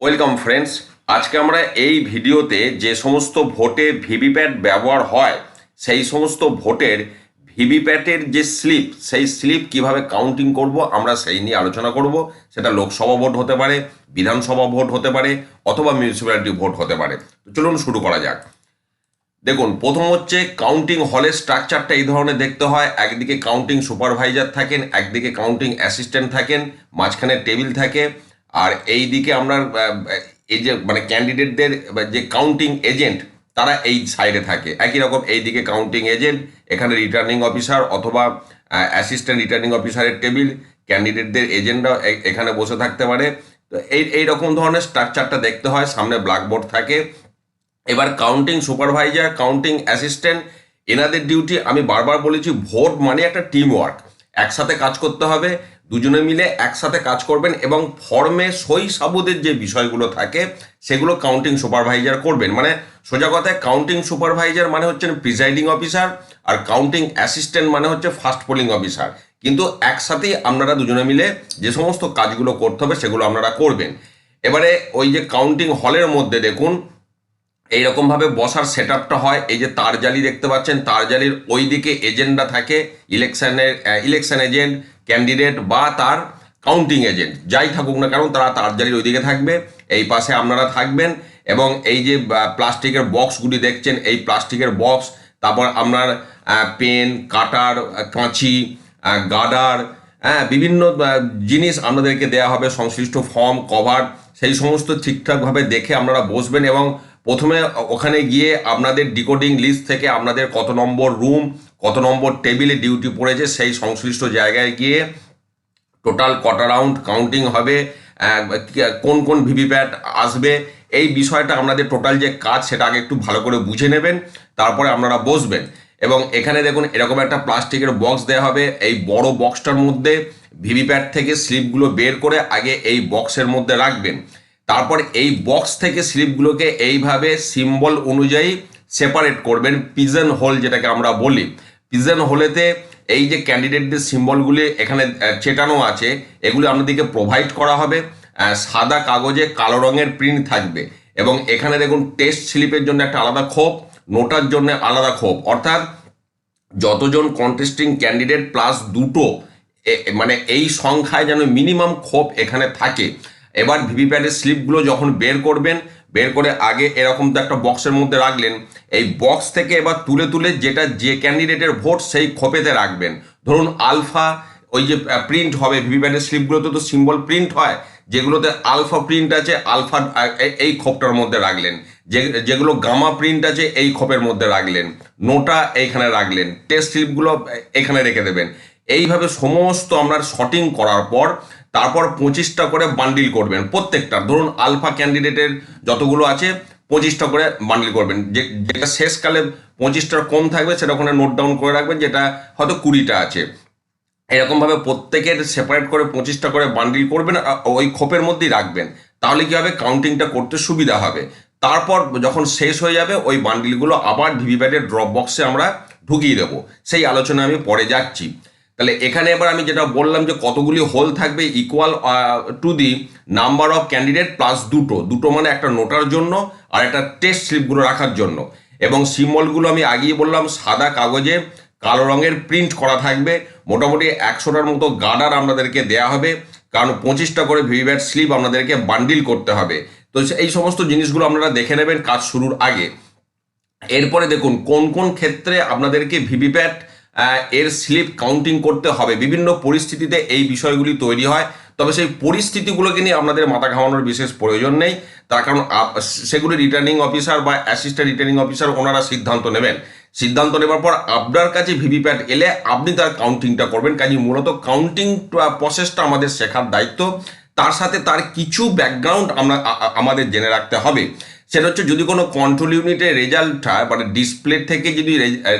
Welcome friends আজকে আমরা এই ভিডিওতে যে সমস্ত ভোটে ভিভিপ্যাট ব্যবহার হয়, সেই সমস্ত ভোটের ভিভিপ্যাটের যে স্লিপ, সেই স্লিপ কীভাবে কাউন্টিং করব আমরা সেই নিয়ে আলোচনা করব। সেটা লোকসভা ভোট হতে পারে, বিধানসভা ভোট হতে পারে, অথবা মিউনিসিপ্যালিটি ভোট হতে পারে। তো চলুন শুরু করা যাক। দেখুন, প্রথম হচ্ছে কাউন্টিং হলের স্ট্রাকচারটা এই ধরনের দেখতে হয়। একদিকে কাউন্টিং সুপারভাইজার থাকেন, একদিকে কাউন্টিং অ্যাসিস্ট্যান্ট থাকেন, মাঝখানে টেবিল থাকে। আর এই দিকে আমরা এই যে মানে ক্যান্ডিডেটদের যে কাউন্টিং এজেন্ট তারা এই সাইডে থাকে। একই রকম এই দিকে কাউন্টিং এজেন্ট এখানে রিটার্নিং অফিসার অথবা অ্যাসিস্ট্যান্ট রিটার্নিং অফিসারের টেবিল ক্যান্ডিডেটদের এজেন্টরা এখানে বসে থাকতে পারে। তো এই এই রকম ধরনের স্ট্রাকচারটা দেখতে হয়, সামনে ব্ল্যাকবোর্ড থাকে। এবার কাউন্টিং সুপারভাইজার কাউন্টিং অ্যাসিস্ট্যান্ট এনাদের ডিউটি আমি বারবার বলেছি ভোট মানে একটা টিম ওয়ার্ক একসাথে কাজ করতে হবে দুজনে মিলে একসাথে কাজ করবেন এবং ফর্মে সই সাবুদের যে বিষয়গুলো থাকে, সেগুলো কাউন্টিং সুপারভাইজার করবেন। মানে সোজা কথায় কাউন্টিং সুপারভাইজার মানে হচ্ছেন প্রিজাইডিং অফিসার আর কাউন্টিং অ্যাসিস্ট্যান্ট মানে হচ্ছে ফার্স্ট পোলিং অফিসার কিন্তু একসাথেই আপনারা দুজনে মিলে যে সমস্ত কাজগুলো করতে হবে, সেগুলো আপনারা করবেন। এবারে ওই যে কাউন্টিং হলের মধ্যে দেখুন এইরকম ভাবে বসার সেট হয়। এই যে তার জালি দেখতে পাচ্ছেন, তার জালির ওই দিকে এজেন্ডা থাকে ইলেকশনের ইলেকশন এজেন্ট ক্যান্ডিডেট বা তার কাউন্টিং এজেন্ট যাই থাকুক না কারণ তারা তার ওইদিকে থাকবে, এই পাশে আপনারা থাকবেন এবং এই যে প্লাস্টিকের বক্সগুলি দেখছেন, এই প্লাস্টিকের বক্স তারপর আপনার পেন, কাটার, কাঁচি গার্ডার হ্যাঁ বিভিন্ন জিনিস আপনাদেরকে দেওয়া হবে, সংশ্লিষ্ট ফর্ম কভার সেই সমস্ত ঠিকঠাকভাবে দেখে আপনারা বসবেন এবং প্রথমে ওখানে গিয়ে আপনাদের ডিকোডিং লিস্ট থেকে আপনাদের কত নম্বর রুম কত নম্বর টেবিলে ডিউটি পড়েছে সেই সংশ্লিষ্ট জায়গায় গিয়ে টোটাল কটা রাউন্ড কাউন্টিং হবে কোন কোন ভিভিপ্যাট আসবে, এই বিষয়টা আপনাদের টোটাল যে কাজ সেটা আগে একটু ভালো করে বুঝে নেবেন, তারপরে আপনারা বসবেন। এবং এখানে দেখুন, এরকম একটা প্লাস্টিকের বক্স দেওয়া হবে, এই বড় বক্সটার মধ্যে ভিভিপ্যাট থেকে স্লিপগুলো বের করে আগে এই বক্সের মধ্যে রাখবেন। তারপর এই বক্স থেকে স্লিপগুলোকে এইভাবে সিম্বল অনুযায়ী সেপারেট করবেন, পিজন হোল যেটাকে আমরা বলি। পিজন হোলেতে এই যে ক্যান্ডিডেটদের সিম্বলগুলি এখানে চেটানো আছে, এগুলি আপনাদেরকে প্রোভাইড করা হবে। সাদা কাগজে কালো রঙের প্রিন্ট থাকবে। এবং এখানে দেখুন টেস্ট স্লিপের জন্য একটা আলাদা খোপ নোটার জন্য আলাদা ক্ষোভ। অর্থাৎ যতজন কন্টেস্টিং ক্যান্ডিডেট প্লাস দুটো মানে এই সংখ্যায় যেন মিনিমাম খোপ এখানে থাকে, এবার ভিভিপ্যাটের স্লিপগুলো যখন বের করবেন বের করে আগে এরকম তো একটা বক্সের মধ্যে রাখলেন। এই বক্স থেকে এবার তুলে তুলে যেটা যে ক্যান্ডিডেটের ভোট সেই খোপেতে রাখবেন। ধরুন আলফা ওই যে প্রিন্ট হবে ভিভিপ্যাটের স্লিপগুলোতে তো সিম্বল প্রিন্ট হয়, যেগুলোতে আলফা প্রিন্ট আছে আলফা এই- খোপটার মধ্যে রাখলেন। যে, যেগুলো গামা প্রিন্ট আছে, এই খোপের মধ্যে রাখলেন। নোটা এইখানে রাখলেন। টেস্ট স্লিপগুলো এখানে রেখে দেবেন। এইভাবে সমস্ত আমরা শটিং করার পর তারপর পঁচিশটা করে বান্ডিল করবেন প্রত্যেকটা। ধরুন আলফা ক্যান্ডিডেটের যতগুলো আছে, পঁচিশটা করে বান্ডিল করবেন। যে, যেটা শেষকালে পঁচিশটার কম থাকবে, সেটা ওখানে নোট ডাউন করে রাখবেন, যেটা হয়তো কুড়িটা আছে। এরকমভাবে প্রত্যেকের সেপারেট করে পঁচিশটা করে বান্ডিল করবেন ওই খোপের মধ্যেই রাখবেন। তাহলে কি হবে? কাউন্টিংটা করতে সুবিধা হবে। তারপর যখন শেষ হয়ে যাবে, ওই বান্ডিলগুলো আবার ভিভিপ্যাটের ড্রপ বক্সে আমরা ঢুকিয়ে দেবো। সেই আলোচনায় আমি পরে যাচ্ছি। তাহলে এখানে এবার আমি যেটা বললাম যে কতগুলি হোল থাকবে equal to the number of candidate plus দুটো। দুটো মানে একটা নোটার জন্য আর একটা টেস্ট স্লিপগুলো রাখার জন্য। এবং সিম্বলগুলো আমি আগেই বললাম, সাদা কাগজে কালো রঙের প্রিন্ট করা থাকবে। মোটামুটি একশোটার মতো গার্ডার আপনাদেরকে দেয়া হবে। কারণ পঁচিশটা করে ভিভিপ্যাট স্লিপ আপনাদেরকে বান্ডিল করতে হবে। তো এই সমস্ত জিনিসগুলো আপনারা দেখে নেবেন কাজ শুরুর আগে। এরপরে দেখুন, কোন কোন ক্ষেত্রে আপনাদেরকে ভিভিপ্যাট এর স্লিপ কাউন্টিং করতে হবে। বিভিন্ন পরিস্থিতিতে এই বিষয়গুলি তৈরি হয়। তবে সেই পরিস্থিতিগুলোকে নিয়ে আপনাদের মাথা ঘামানোর বিশেষ প্রয়োজন নেই। তার কারণ সেগুলি রিটার্নিং অফিসার বা অ্যাসিস্ট্যান্ট রিটার্নিং অফিসার ওনারা সিদ্ধান্ত নেবেন। সিদ্ধান্ত নেবার পর আপনার কাছে ভিভিপ্যাট এলে আপনি তার কাউন্টিংটা করবেন। কাজে মূলত কাউন্টিং প্রসেসটা আমাদের শেখার দায়িত্ব। তার সাথে তার কিছু ব্যাকগ্রাউন্ড আমরা আমাদের জেনে রাখতে হবে। সেটা হচ্ছে যদি কোনো কন্ট্রোল ইউনিটের রেজাল্টটা মানে ডিসপ্লে থেকে যদি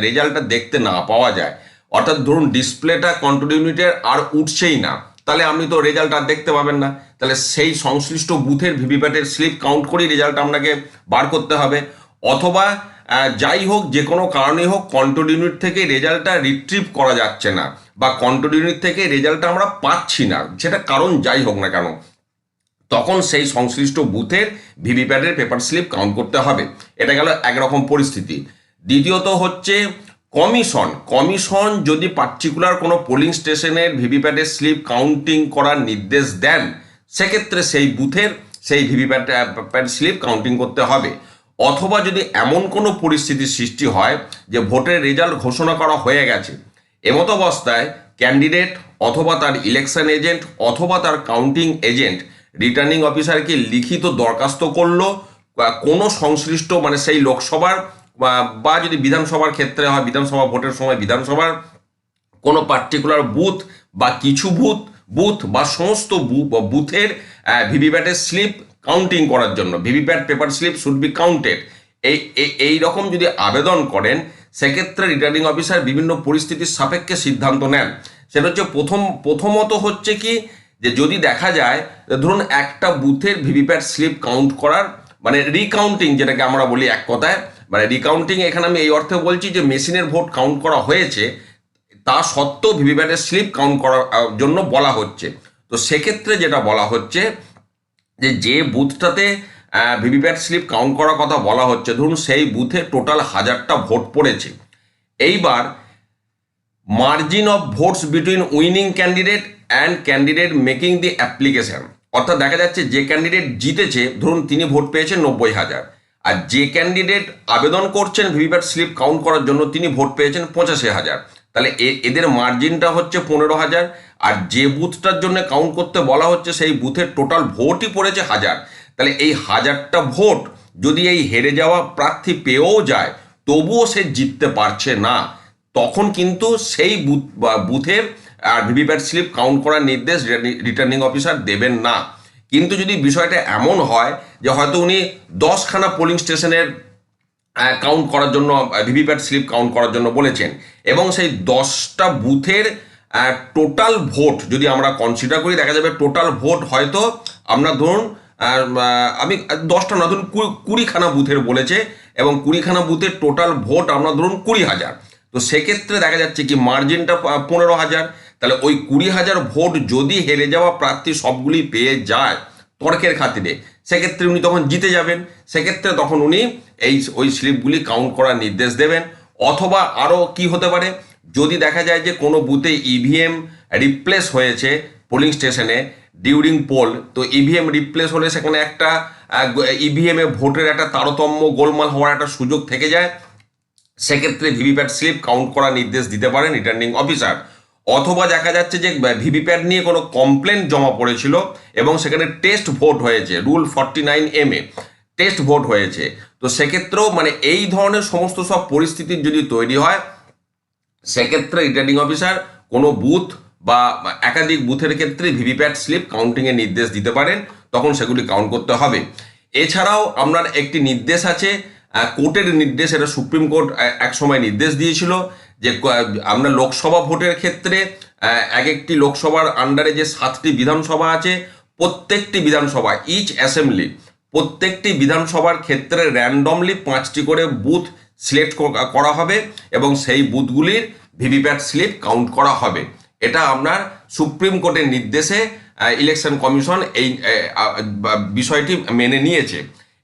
রেজাল্টটা দেখতে না পাওয়া যায়, অর্থাৎ ধরুন ডিসপ্লেটা কন্ট্রোল ইউনিটের আর উঠছেই না, তাহলে আপনি তো রেজাল্ট আর দেখতে পাবেন না। তাহলে সেই সংশ্লিষ্ট বুথের ভিভিপ্যাটের স্লিপ কাউন্ট করেই রেজাল্ট আপনাকে বার করতে হবে। অথবা যাই হোক, যে কোনো কারণেই হোক কন্ট্রোল ইউনিট থেকে রেজাল্টটা রিট্রিভ করা যাচ্ছে না, বা কন্ট্রোল ইউনিট থেকে রেজাল্টটা আমরা পাচ্ছি না। সেটা কারণ যাই হোক না কেন তখন সেই সংশ্লিষ্ট বুথের ভিভিপ্যাটের পেপার স্লিপ কাউন্ট করতে হবে। এটা গেল একরকম পরিস্থিতি। দ্বিতীয়ত হচ্ছে কমিশন। কমিশন যদি পার্টিকুলার কোনো পোলিং স্টেশনের ভিভিপ্যাটের স্লিপ কাউন্টিং করার নির্দেশ দেন, সেক্ষেত্রে সেই বুথের সেই ভিভিপ্যাট প্যাট স্লিপ কাউন্টিং করতে হবে। অথবা যদি এমন কোনো পরিস্থিতির সৃষ্টি হয় যে ভোটের রেজাল্ট ঘোষণা করা হয়ে গেছে, এমত অবস্থায় ক্যান্ডিডেট অথবা তার ইলেকশন এজেন্ট অথবা তার কাউন্টিং এজেন্ট রিটার্নিং অফিসারকে লিখিত দরখাস্ত করল কোনো সংশ্লিষ্ট মানে সেই লোকসভার, বা- যদি বিধানসভার ক্ষেত্রে হয়, বিধানসভা ভোটের সময় বিধানসভার কোনো পার্টিকুলার বুথ বা কিছু বুথ বুথ বা সমস্ত বুথের ভিভিপ্যাটের স্লিপ কাউন্টিং করার জন্য, VVPAT paper slip should be counted এই- এই রকম যদি আবেদন করেন, সেক্ষেত্রে রিটার্নিং অফিসার বিভিন্ন পরিস্থিতির সাপেক্ষে সিদ্ধান্ত নেন। সেটা হচ্ছে প্রথম, প্রথমত হচ্ছে কি যে যদি দেখা যায় ধরুন একটা বুথের ভিভিপ্যাট স্লিপ কাউন্ট করার মানে রিকাউন্টিং যেটাকে আমরা বলি এক কথায় মানে রিকাউন্টিং এখানে আমি এই অর্থে বলছি যে মেশিনের ভোট কাউন্ট করা হয়েছে, তা সত্ত্বেও ভিভিপ্যাটের স্লিপ কাউন্ট করার জন্য বলা হচ্ছে। তো সেক্ষেত্রে যেটা বলা হচ্ছে, যে যে বুথটাতে ভিভিপ্যাট স্লিপ কাউন্ট করার কথা বলা হচ্ছে, ধরুন সেই বুথে টোটাল হাজারটা ভোট পড়েছে। এইবার margin of votes between winning candidate and candidate making the application অর্থাৎ দেখা যাচ্ছে যে ক্যান্ডিডেট জিতেছে, ধরুন তিনি ভোট পেয়েছেন নব্বই হাজার। আর যে ক্যান্ডিডেট আবেদন করছেন ভিভিপ্যাট স্লিপ কাউন্ট করার জন্য তিনি ভোট পেয়েছেন পঁচাশি হাজার। তাহলে এদের মার্জিনটা হচ্ছে পনেরো হাজার, আর যে বুথটার জন্য কাউন্ট করতে বলা হচ্ছে সেই বুথের টোটাল ভোটই পড়েছে হাজার। তাহলে এই হাজারটা ভোট যদি এই হেরে যাওয়া প্রার্থী পেয়েও যায়, তবুও সে জিততে পারছে না। তখন কিন্তু সেই বুথ বুথের আর ভিভিপ্যাট স্লিপ কাউন্ট করার নির্দেশ রিটার্নিং অফিসার দেবেন না। কিন্তু যদি বিষয়টা এমন হয় যে হয়তো উনি দশখানা পোলিং স্টেশনের কাউন্ট করার জন্য ভিভিপ্যাট স্লিপ কাউন্ট করার জন্য বলেছেন। এবং সেই দশটা বুথের টোটাল ভোট যদি আমরা কনসিডার করি, দেখা যাবে টোটাল ভোট হয়তো আপনার ধরুন আমি দশটা না, ধরুন কুড়িখানা বুথের বলেছে এবং কুড়িখানা বুথের টোটাল ভোট আপনার ধরুন কুড়ি হাজার। তো সেক্ষেত্রে দেখা যাচ্ছে কি মার্জিনটা পনেরো হাজার। তাহলে ওই কুড়ি হাজার ভোট যদি হেরে যাওয়া প্রার্থী সবগুলি পেয়ে যায় তর্কের খাতিরে, সেক্ষেত্রে উনি তখন জিতে যাবেন। সেক্ষেত্রে তখন উনি এই ওই স্লিপগুলি কাউন্ট করার নির্দেশ দেবেন। অথবা আরও কি হতে পারে, যদি দেখা যায় যে কোনো বুথে ইভিএম রিপ্লেস হয়েছে পোলিং স্টেশনে ডিউরিং পোল তো ইভিএম রিপ্লেস হলে সেখানে একটা ইভিএম এ ভোটের একটা তারতম্য গোলমাল হওয়ার একটা সুযোগ থেকে যায়। সেক্ষেত্রে ভিভিপ্যাট স্লিপ কাউন্ট করার নির্দেশ দিতে পারেন রিটার্নিং অফিসার অথবা দেখা যাচ্ছে যে ভিভিপ্যাট নিয়ে কোনো কমপ্লেন জমা পড়েছিল এবং সেখানে টেস্ট ভোট হয়েছে rule forty nine M A test vote হয়েছে। তো সেক্ষেত্রেও মানে এই ধরনের সমস্ত সব পরিস্থিতির যদি তৈরি হয়, সেক্ষেত্রে রিটার্নিং অফিসার কোনো বুথ বা একাধিক বুথের ক্ষেত্রে ভিভিপ্যাট স্লিপ কাউন্টিংয়ের নির্দেশ দিতে পারেন, তখন সেগুলি কাউন্ট করতে হবে। এছাড়াও আপনার একটি নির্দেশ আছে কোর্টের নির্দেশ, এটা সুপ্রিম কোর্ট এক সময় নির্দেশ দিয়েছিল যে আমরা লোকসভা ভোটের ক্ষেত্রে এক একটি লোকসভার আন্ডারে যে সাতটি বিধানসভা আছে, প্রত্যেকটি বিধানসভা ইচ অ্যাসেম্বলি প্রত্যেকটি বিধানসভার ক্ষেত্রে র্যান্ডমলি পাঁচটি করে বুথ সিলেক্ট করা হবে এবং সেই বুথগুলির ভিভিপ্যাট স্লিপ কাউন্ট করা হবে। এটা আপনার সুপ্রিম কোর্টের নির্দেশে ইলেকশন কমিশন এই বিষয়টি মেনে নিয়েছে।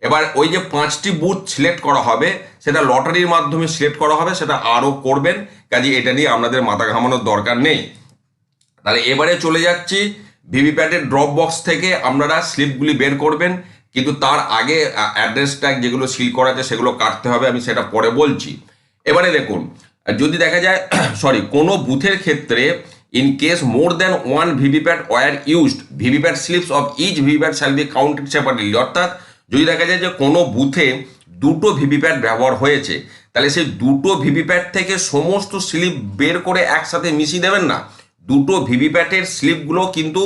এবার ওই যে পাঁচটি বুথ সিলেক্ট করা হবে, সেটা লটারির মাধ্যমে সিলেক্ট করা হবে, সেটা আরও করবেন, কাজে এটা নিয়ে আপনাদের মাথা ঘামানোর দরকার নেই। তাহলে এবারে চলে যাচ্ছি ভিভিপ্যাটের ড্রপ বক্স থেকে আপনারা স্লিপগুলি বের করবেন, কিন্তু তার আগে অ্যাড্রেস ট্যাগ যেগুলো সিল করা আছে, সেগুলো কাটতে হবে, আমি সেটা পরে বলছি। এবারে দেখুন, যদি দেখা যায় সরি কোনো বুথের ক্ষেত্রে in case more than one VVPAT were used VVPAT slips of each VVPAT shall be counted separately অর্থাৎ যদি দেখা যায় যে কোনো বুথে দুটো ভিভিপ্যাট ব্যবহার হয়েছে, তাহলে সেই দুটো ভিভিপ্যাট থেকে সমস্ত স্লিপ বের করে একসাথে মিশিয়ে দেবেন না। দুটো ভিভিপ্যাটের স্লিপগুলো কিন্তু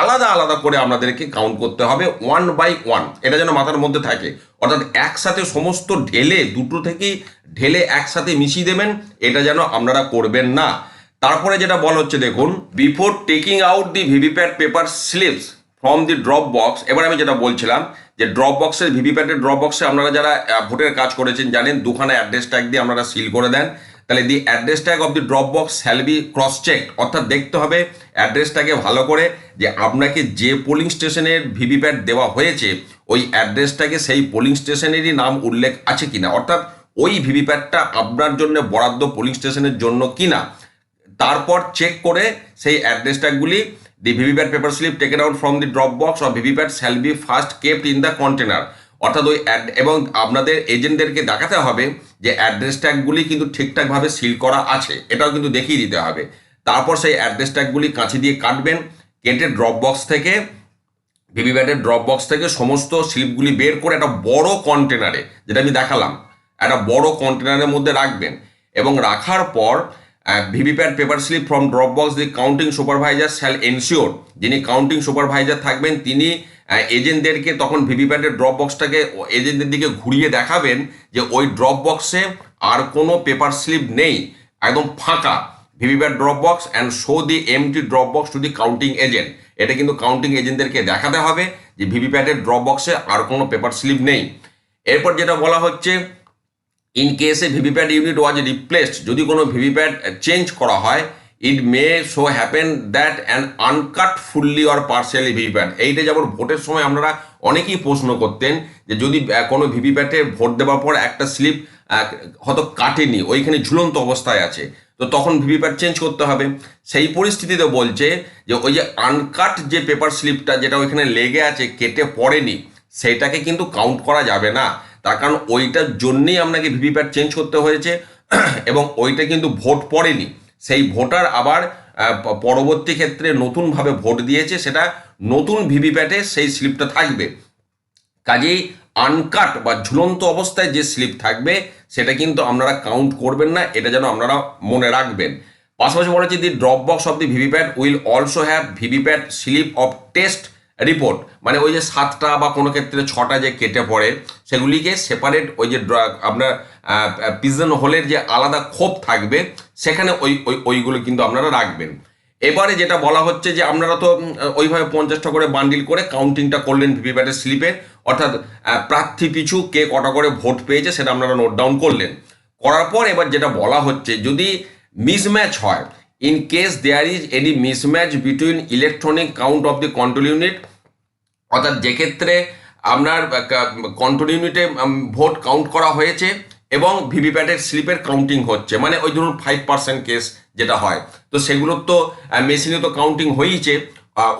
আলাদা আলাদা করে আপনাদেরকে কাউন্ট করতে হবে ওয়ান বাই ওয়ান এটা যেন মাথার মধ্যে থাকে। অর্থাৎ একসাথে সমস্ত ঢেলে, দুটো থেকেই ঢেলে একসাথে মিশিয়ে দেবেন, এটা যেন আপনারা করবেন না। তারপরে যেটা বলা হচ্ছে, দেখুন before taking out the VVPAT paper slips from the drop box এবার আমি যেটা বলছিলাম যে ড্রপ বক্সের ভিভিপ্যাটের ড্রপ বক্সে আপনারা যারা ভোটের কাজ করেছেন জানেন, দুখানা অ্যাড্রেস ট্যাগ দিয়ে আপনারা সিল করে দেন। তাহলে the address tag of the drop box shall be cross check অর্থাৎ দেখতে হবে অ্যাড্রেসটাকে ভালো করে যে আপনাকে যে পোলিং স্টেশনের ভিভিপ্যাট দেওয়া হয়েছে, ওই অ্যাড্রেসটাকে সেই পোলিং স্টেশনেরই নাম উল্লেখ আছে কিনা। অর্থাৎ ওই ভিভিপ্যাটটা আপনার জন্য বরাদ্দ পোলিং স্টেশনের জন্য কিনা। তারপর চেক করে সেই address ট্যাগগুলি the VVPAT paper slip taken out from the drop box or VVPAT shall be first kept in the container অর্থাৎ ওই ad- এবং আপনাদের এজেন্টদেরকে দেখাতে হবে যে অ্যাড্রেস ট্যাগগুলি কিন্তু ঠিকঠাকভাবে সিল করা আছে। এটাও কিন্তু দেখিয়ে দিতে হবে। তারপর সেই অ্যাড্রেস ট্যাগগুলি কাঁচি দিয়ে কাটবেন, কেটে ড্রপ বক্স থেকে ভিভিপ্যাটের ড্রপ বক্স থেকে সমস্ত স্লিপগুলি বের করে একটা বড় কন্টেনারে যেটা আমি দেখালাম, একটা বড় কন্টেনারের মধ্যে রাখবেন। এবং রাখার পর VVPAT paper slip from drop box the counting supervisor shall ensure যিনি কাউন্টিং সুপারভাইজার থাকবেন, তিনি এজেন্টদেরকে তখন ভিভিপ্যাটের ড্রপ বক্সটাকে এজেন্টদের দিকে ঘুরিয়ে দেখাবেন যে ওই ড্রপ বক্সে আর কোনো পেপার স্লিপ নেই, একদম ফাঁকা। VVPAT drop box and show the empty drop box to the counting agent এটা কিন্তু কাউন্টিং এজেন্টদেরকে দেখাতে হবে যে ভিভিপ্যাটের ড্রপ বক্সে আর কোনো পেপার স্লিপ নেই। এরপর যেটা বলা হচ্ছে ইন কেসে ভিভিপ্যাট ইউনিট ওয়াজ রিপ্লেসড যদি কোনো ভিভিপ্যাট চেঞ্জ করা হয় it may so happen that an uncut fully or partially VVPAT এইটা যেমন ভোটের সময় আপনারা অনেকেই প্রশ্ন করতেন যে যদি কোনো ভিভিপ্যাটে ভোট দেওয়ার পর একটা স্লিপ হয়তো কাটেনি, ওইখানে ঝুলন্ত অবস্থায় আছে, তো তখন ভিভিপ্যাট চেঞ্জ করতে হবে। সেই পরিস্থিতিতে বলছে যে ওই যে আনকাট যে পেপার স্লিপটা যেটা ওইখানে লেগে আছে, কেটে পড়েনি, সেটাকে কিন্তু কাউন্ট করা যাবে না। তার কারণ ওইটার জন্যেই আপনাকে ভিভিপ্যাট চেঞ্জ করতে হয়েছে। এবং ওইটা কিন্তু ভোট পড়েনি। সেই ভোটার আবার পরবর্তী ক্ষেত্রে নতুনভাবে ভোট দিয়েছে, সেটা নতুন ভিভিপ্যাটে সেই স্লিপটা থাকবে। কাজেই আনকাট বা ঝুলন্ত অবস্থায় যে স্লিপ থাকবে, সেটা কিন্তু আপনারা কাউন্ট করবেন না, এটা যেন আপনারা মনে রাখবেন। পাশাপাশি বলা হচ্ছে the drop box of the VVPAT will also have VVPAT slip of test report মানে ওই যে সাতটা বা কোনো ক্ষেত্রে ছটা যে কেটে পড়ে, সেগুলিকে সেপারেট ওই যে আপনার পিজন হোলের যে আলাদা খোপ থাকবে, সেখানে ওই ওই, ওইগুলো কিন্তু আপনারা রাখবেন। এবারে যেটা বলা হচ্ছে যে আপনারা তো ওইভাবে পঞ্চাশটা করে বান্ডিল করে কাউন্টিংটা করলেন ভিভিপ্যাটের স্লিপের অর্থাৎ প্রার্থী পিছু কে কটা করে ভোট পেয়েছে সেটা আপনারা নোট ডাউন করলেন। করার পর এবার যেটা বলা হচ্ছে, যদি মিসম্যাচ হয় in case there is any mismatch between electronic count of the control unit অর্থাৎ যে ক্ষেত্রে আপনার কন্ট্রোল ইউনিটে ভোট কাউন্ট করা হয়েছে এবং ভিভিপ্যাটের স্লিপের কাউন্টিং হচ্ছে মানে ওই ধরুন ফাইভ পার্সেন্ট কেস যেটা হয়। তো সেগুলোর তো মেশিনে তো কাউন্টিং হয়েইছে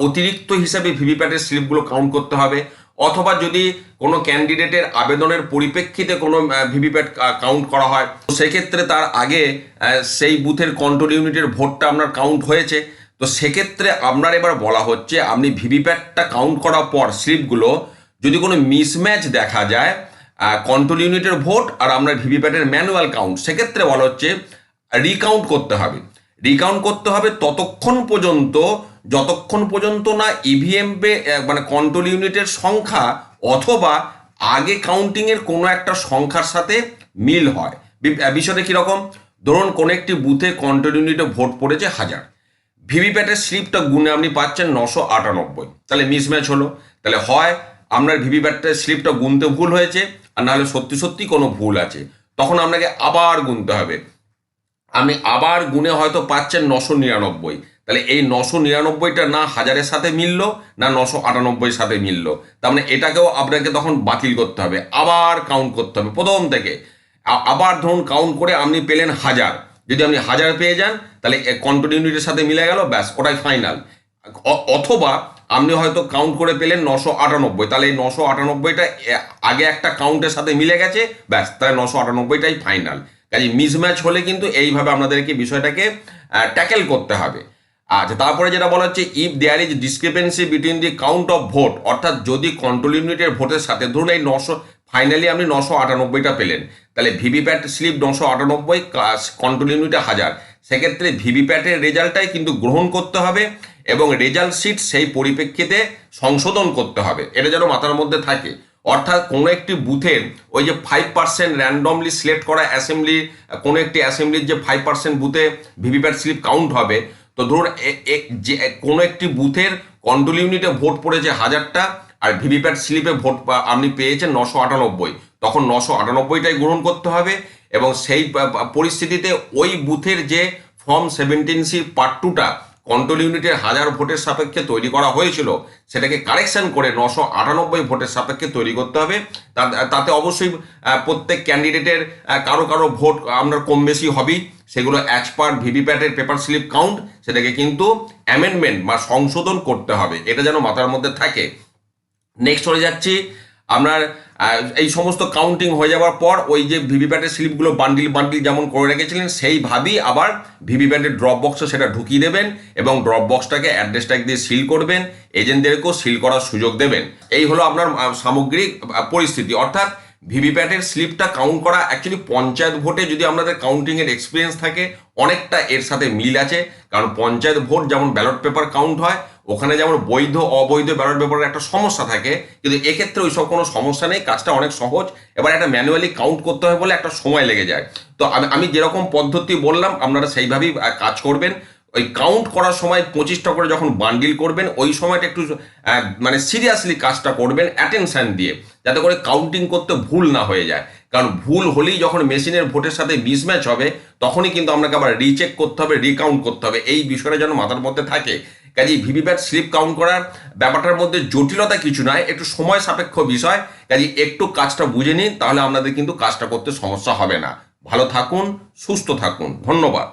অতিরিক্ত হিসাবে ভিভিপ্যাটের স্লিপগুলো কাউন্ট করতে হবে। অথবা যদি কোনো ক্যান্ডিডেটের আবেদনের পরিপ্রেক্ষিতে কোনো ভিভিপ্যাট কাউন্ট করা হয়, তো সেক্ষেত্রে তার আগে সেই বুথের কন্ট্রোল ইউনিটের ভোটটা আপনার কাউন্ট হয়েছে। তো সেক্ষেত্রে আপনার এবার বলা হচ্ছে, আপনি ভিভিপ্যাটটা কাউন্ট করার পর স্লিপগুলো যদি কোনো মিসম্যাচ দেখা যায় কন্ট্রোল ইউনিটের ভোট আর আপনার ভিভিপ্যাটের ম্যানুয়াল কাউন্ট সেক্ষেত্রে বলা হচ্ছে রিকাউন্ট করতে হবে। রিকাউন্ট করতে হবে ততক্ষণ পর্যন্ত যতক্ষণ পর্যন্ত না ইভিএম মানে কন্ট্রোল ইউনিটের সংখ্যা অথবা আগে কাউন্টিংয়ের কোনো একটা সংখ্যার সাথে মিল হয়। বিষয়টা কীরকম? ধরুন কোনো একটি বুথে কন্ট্রোল ইউনিটে ভোট পড়েছে হাজার। ভিভিপ্যাটের স্লিপটা গুনে আপনি পাচ্ছেন নশো আটানব্বই। তাহলে মিসম্যাচ হলো। তাহলে হয় আপনার ভিভিপ্যাটের স্লিপটা গুনতে ভুল হয়েছে, আর নাহলে সত্যি সত্যি কোনো ভুল আছে। তখন আপনাকে আবার গুনতে হবে। আপনি আবার গুনে হয়তো পাচ্ছেন নশো নিরানব্বই। তাহলে এই নশো নিরানব্বইটা না হাজারের সাথে মিললো, না নশো আটানব্বই সাথে মিললো। তার মানে এটাকেও আপনাকে তখন বাতিল করতে হবে, আবার কাউন্ট করতে হবে প্রথম থেকে। আবার ধরুন কাউন্ট করে আপনি পেলেন হাজার। যদি আপনি হাজার পেয়ে যান, তাহলে কন্ট্রোল ইউনিটের সাথে মিলে গেল, ব্যাস, ওটাই ফাইনাল অথবা আপনি হয়তো কাউন্ট করে পেলেন নশো আটানব্বই, তাহলে এই নশো আটানব্বইটা আগে একটা কাউন্টের সাথে মিলে গেছে, ব্যাস, তাহলে নশো আটানব্বইটাই ফাইনাল কাজে মিসম্যাচ হলে কিন্তু এইভাবে আপনাদেরকে বিষয়টাকে ট্যাকেল করতে হবে। আচ্ছা তারপরে যেটা বলা হচ্ছে if there is discrepancy between the count of vote অর্থাৎ যদি কন্ট্রোল ইউনিটের ভোটের সাথে, ধরুন এই নশো ফাইনালি আপনি নশো আটানব্বইটা পেলেন, তাহলে ভিভিপ্যাট স্লিপ নশো আটানব্বই কন্ট্রোল ইউনিটে হাজার। সেক্ষেত্রে ভিভিপ্যাটের রেজাল্টটাই কিন্তু গ্রহণ করতে হবে এবং রেজাল্ট শিট সেই পরিপ্রেক্ষিতে সংশোধন করতে হবে। এটা যেন মাথার মধ্যে থাকে। অর্থাৎ কোনো একটি বুথের ওই যে ফাইভ পার্সেন্ট র্যান্ডমলি সিলেক্ট করা অ্যাসেম্বলি কোনো একটি অ্যাসেম্বলির যে ফাইভ পার্সেন্ট বুথে ভিভিপ্যাট স্লিপ কাউন্ট হবে তো ধরুন যে কোনো একটি বুথের কন্ট্রোল ইউনিটে ভোট পড়েছে হাজারটা আর ভিভিপ্যাট স্লিপে ভোট আপনি পেয়েছেন নশো আটানব্বই। তখন নশো আটানব্বইটাই গ্রহণ করতে হবে এবং সেই পরিস্থিতিতে ওই বুথের যে ফর্ম সেভেন্টিন সি পার্ট টুটা কন্ট্রোল ইউনিটের হাজার ভোটের সাপেক্ষে তৈরি করা হয়েছিল, সেটাকে কারেকশন করে নশো আটানব্বই ভোটের সাপেক্ষে তৈরি করতে হবে। তাতে অবশ্যই প্রত্যেক ক্যান্ডিডেটের কারও কারও ভোট আপনার কম বেশি হবেই। সেগুলো অ্যাজ পার ভিভিপ্যাটের পেপার স্লিপ কাউন্ট সেটাকে কিন্তু অ্যামেন্ডমেন্ট বা সংশোধন করতে হবে। এটা যেন মাথার মধ্যে থাকে। নেক্সট চলে যাচ্ছি। আপনার এই সমস্ত কাউন্টিং হয়ে যাওয়ার পর ওই যে ভিভিপ্যাটের স্লিপগুলো বান্ডিল বান্ডিল যেমন করে রেখেছিলেন সেইভাবেই আবার ভিভিপ্যাটের ড্রপ বক্সে সেটা ঢুকিয়ে দেবেন এবং ড্রপ বক্সটাকে অ্যাড্রেস ট্যাগ দিয়ে সিল করবেন। এজেন্টদেরকেও সিল করার সুযোগ দেবেন। এই হলো আপনার সামগ্রিক পরিস্থিতি। অর্থাৎ ভিভিপ্যাটের স্লিপটা কাউন্ট করা অ্যাকচুয়ালি পঞ্চায়েত ভোটে যদি আপনাদের কাউন্টিংয়ের এক্সপিরিয়েন্স থাকে, অনেকটা এর সাথে মিল আছে। কারণ পঞ্চায়েত ভোট যেমন ব্যালট পেপার কাউন্ট হয়, ওখানে যেমন বৈধ, অবৈধ ব্যালট পেপারের একটা সমস্যা থাকে। কিন্তু এক্ষেত্রে ওইসব কোনো সমস্যা নেই, কাজটা অনেক সহজ। এবার একটা ম্যানুয়ালি কাউন্ট করতে হয় বলে একটা সময় লেগে যায়। তো আমি- আমি যেরকম পদ্ধতি বললাম, আপনারা সেইভাবেই কাজ করবেন। ওই কাউন্ট করার সময় পঁচিশটা করে যখন বান্ডিল করবেন, ওই সময়টা একটু মানে সিরিয়াসলি কাজটা করবেন অ্যাটেনশান দিয়ে। যাতে করে কাউন্টিং করতে ভুল না হয়ে যায়। কারণ ভুল হলেই যখন মেশিনের ভোটের সাথে মিসম্যাচ হবে, তখনই কিন্তু আপনাকে আবার রিচেক করতে হবে রিকাউন্ট করতে হবে। এই বিষয়টা যেন মাথার মধ্যে থাকে। কাজেই ভিভিপ্যাট স্লিপ কাউন্ট করার ব্যাপারটার মধ্যে জটিলতা কিছু নয়, একটু সময় সাপেক্ষ বিষয়। কাজেই একটু কাজটা বুঝে নিন, তাহলে আপনাদের কিন্তু কাজটা করতে সমস্যা হবে না। ভালো থাকুন, সুস্থ থাকুন। ধন্যবাদ।